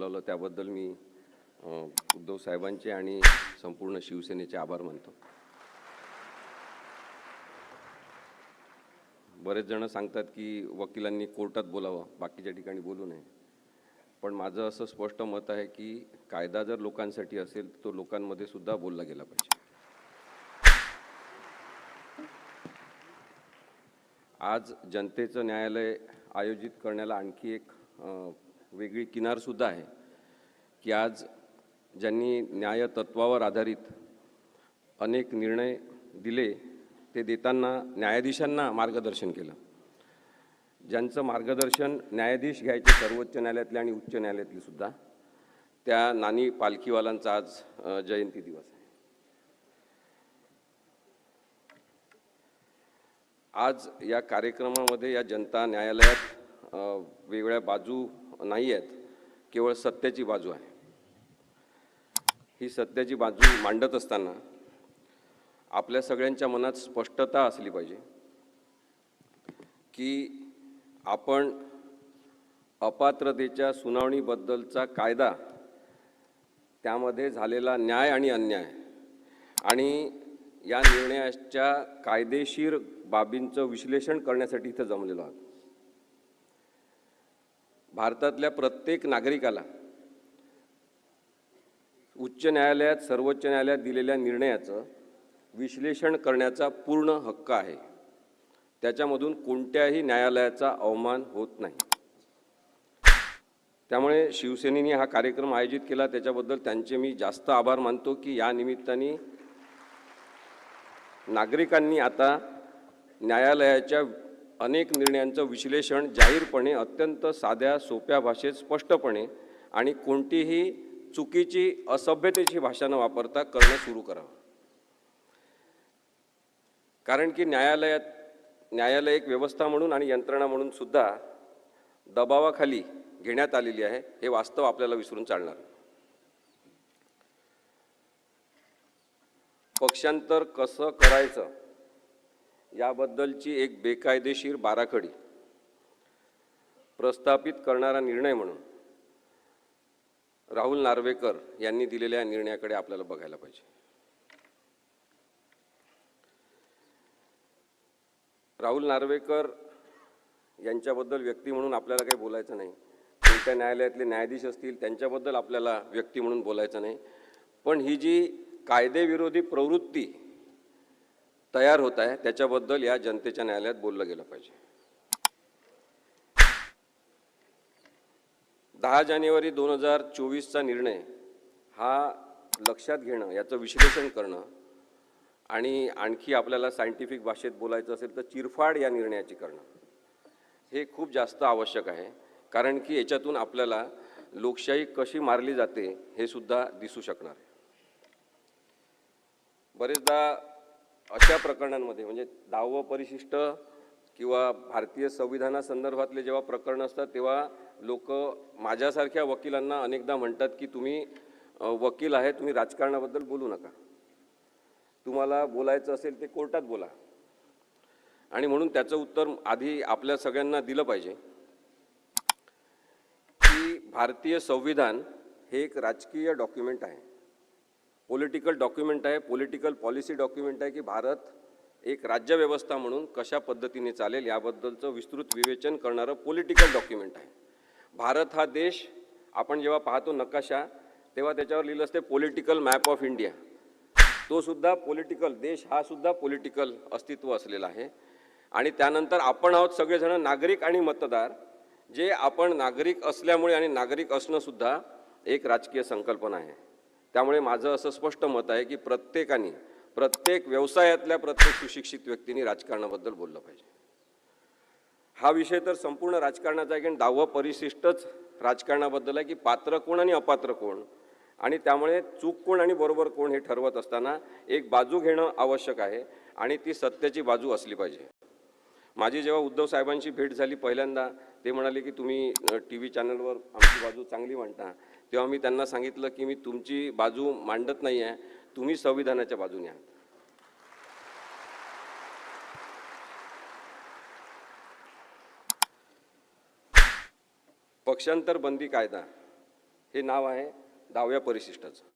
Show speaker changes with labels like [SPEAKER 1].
[SPEAKER 1] बोलावलं त्याबद्दल मी उद्धव साहेबांचे आणि संपूर्ण शिवसेनेचे आभार मानतो. बरेच जण सांगतात की वकिलांनी कोर्टात बोलावं बाकीच्या ठिकाणी बोलू नये. पण माझं असं स्पष्ट मत आहे की कायदा जर लोकांसाठी असेल तर तो लोकांमध्ये सुद्धा बोलला गेला पाहिजे. आज जनतेचं न्यायालय आयोजित करण्याला आणखी एक वेगळी किनारसुद्धा आहे की आज ज्यांनी न्यायतत्वावर आधारित अनेक निर्णय दिले ते देताना न्यायाधीशांना मार्गदर्शन केलं. ज्यांचं मार्गदर्शन न्यायाधीश घ्यायचे सर्वोच्च न्यायालयातले आणि उच्च न्यायालयातले सुद्धा त्या नानी पालखीवालांचा आज जयंती दिवस आहे. आज या कार्यक्रमामध्ये या जनता न्यायालयात वेगवेगळ्या वेगळ्या बाजू नाही आहेत केवळ सत्याची बाजू आहे. ही सत्याची बाजू मांडत असताना आपल्या सगळ्यांच्या मनात स्पष्टता असली पाहिजे की आपण अपात्रतेच्या सुनावणीबद्दलचा कायदा त्यामध्ये झालेला न्याय आणि अन्याय आणि या निर्णयाच्या कायदेशीर बाबींचं विश्लेषण करण्यासाठी इथं जमलेलो आहोत. भारतातल्या प्रत्येक नागरिकाला उच्च न्यायालयात सर्वोच्च न्यायालयात दिलेल्या निर्णयाचं विश्लेषण करण्याचा पूर्ण हक्क आहे. त्याच्यामधून कोणत्याही न्यायालयाचा अवमान होत नाही. त्यामुळे शिवसेनेने हा कार्यक्रम आयोजित केला. त्याच्याबद्दल त्यांचे मी जास्त आभार मानतो की या निमित्ताने नागरिकांनी आता न्यायालयाच्या अनेक निर्णयांचं विश्लेषण जाहीरपणे अत्यंत साध्या सोप्या भाषेत स्पष्टपणे आणि कोणतीही चुकीची असभ्यतेची भाषा न वापरता करणं सुरू करावं. कारण की न्यायालयात न्यायालय एक व्यवस्था म्हणून आणि यंत्रणा म्हणून सुद्धा दबावाखाली घेण्यात आलेली आहे हे वास्तव आपल्याला विसरून चालणार पक्षांतर कसं करायचं? याबद्दलची एक बेकायदेशीर बाराखडी प्रस्थापित करणारा निर्णय म्हणून राहुल नार्वेकर यांनी दिलेल्या निर्णयाकडे आपल्याला बघायला पाहिजे. राहुल नार्वेकर यांच्याबद्दल व्यक्ती म्हणून आपल्याला काही बोलायचं नाही. कोणत्या न्यायालयातले न्यायाधीश असतील त्यांच्याबद्दल आपल्याला व्यक्ती म्हणून बोलायचं नाही. पण ही जी कायदेविरोधी प्रवृत्ती तयार होत आहे त्याच्याबद्दल या जनतेच्या न्यायालयात बोललं गेलं पाहिजे. दहा जानेवारी दोन हजार चोवीसचा निर्णय हा लक्षात घेणं याचं विश्लेषण करणं आणि आणखी आपल्याला सायंटिफिक भाषेत बोलायचं असेल तर चिरफाड या निर्णयाची करणं हे खूप जास्त आवश्यक आहे. कारण की याच्यातून आपल्याला लोकशाही कशी मारली जाते हे सुद्धा दिसू शकणार आहे. बरेचदा अशा प्रकरणांमध्ये म्हणजे दहावं परिशिष्ट किंवा भारतीय संविधानासंदर्भातले जेव्हा प्रकरण असतात तेव्हा लोक माझ्यासारख्या वकिलांना अनेकदा म्हणतात की तुम्ही वकील आहे तुम्ही राजकारणाबद्दल बोलू नका. तुम्हाला बोलायचं असेल ते कोर्टात बोला. आणि म्हणून त्याचं उत्तर आधी आपल्या सगळ्यांना दिलं पाहिजे की भारतीय संविधान हे एक राजकीय डॉक्युमेंट आहे. पॉलिटिकल डॉक्युमेंट आहे पॉलिटिकल पॉलिसी डॉक्युमेंट आहे की भारत एक राज्यव्यवस्था म्हणून कशा पद्धतीने चालेल याबद्दलचं विस्तृत विवेचन करणारं पॉलिटिकल डॉक्युमेंट आहे. भारत हा देश आपण जेव्हा पाहतो नकाशा तेव्हा त्याच्यावर लिहिलं असते पॉलिटिकल मॅप ऑफ इंडिया तो सुद्धा पॉलिटिकल देश हा सुद्धा पॉलिटिकल अस्तित्व असलेला आहे. आणि त्यानंतर आपण आहोत सगळेजण नागरिक आणि मतदार जे आपण नागरिक असल्यामुळे आणि नागरिक असणंसुद्धा एक राजकीय संकल्पना आहे. त्यामुळे माझं असं स्पष्ट मत आहे की प्रत्येकाने प्रत्येक व्यवसायातल्या प्रत्येक सुशिक्षित व्यक्तींनी राजकारणाबद्दल बोललं पाहिजे. हा विषय तर संपूर्ण राजकारणाचा आहे कारण दहावं परिशिष्टच राजकारणाबद्दल आहे की पात्र कोण आणि अपात्र कोण. आणि त्यामुळे चूक कोण आणि बरोबर कोण हे ठरवत असताना एक बाजू घेणं आवश्यक आहे आणि ती सत्याची बाजू असली पाहिजे. माझी जेव्हा उद्धव साहेबांची भेट झाली पहिल्यांदा ते म्हणाले की तुम्ही टी व्ही चॅनलवर आमची बाजू चांगली मांडता. तेव्हा मी त्यांना सांगितलं की मी तुमची बाजू मांडत नाही आहे तुम्ही संविधानाच्या बाजूने आहात. पक्षांतर बंदी कायदा हे नाव आहे दहाव्या परिशिष्टाचं.